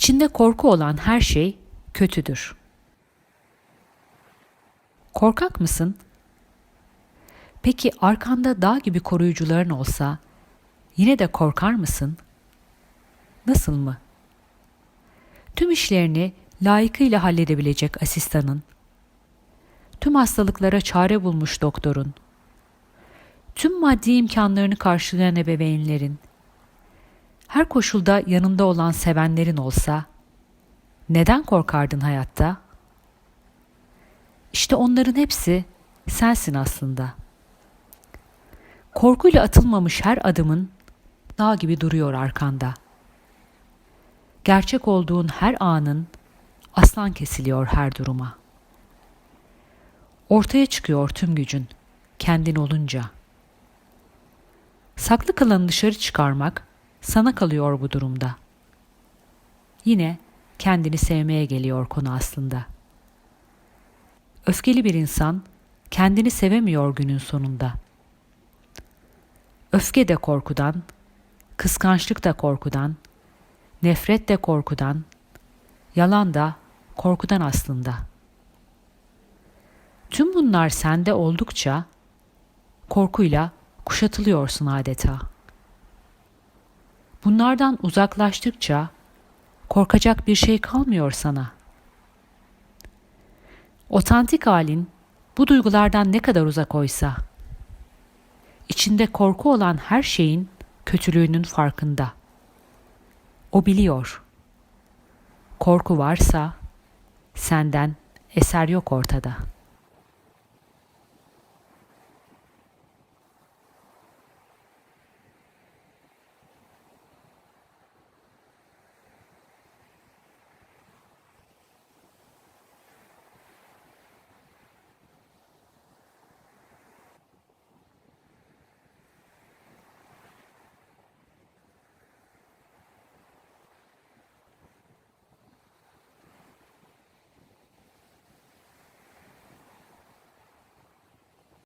İçinde korku olan her şey kötüdür. Korkak mısın? Peki arkanda dağ gibi koruyucuların olsa yine de korkar mısın? Nasıl mı? Tüm işlerini layıkıyla halledebilecek asistanın, tüm hastalıklara çare bulmuş doktorun, tüm maddi imkanlarını karşılayan ebeveynlerin, her koşulda yanında olan sevenlerin olsa neden korkardın hayatta? İşte onların hepsi sensin aslında. Korkuyla atılmamış her adımın dağ gibi duruyor arkanda. Gerçek olduğun her anın aslan kesiliyor her duruma. Ortaya çıkıyor tüm gücün kendin olunca. Saklı kalanı dışarı çıkarmak sana kalıyor bu durumda. Yine kendini sevmeye geliyor konu aslında. Öfkeli bir insan kendini sevemiyor günün sonunda. Öfke de korkudan, kıskançlık da korkudan, nefret de korkudan, yalan da korkudan aslında. Tüm bunlar sende oldukça korkuyla kuşatılıyorsun adeta. Bunlardan uzaklaştıkça korkacak bir şey kalmıyor sana. Otantik halin bu duygulardan ne kadar uzak oysa, içinde korku olan her şeyin kötülüğünün farkında. O biliyor. Korku varsa senden eser yok ortada.''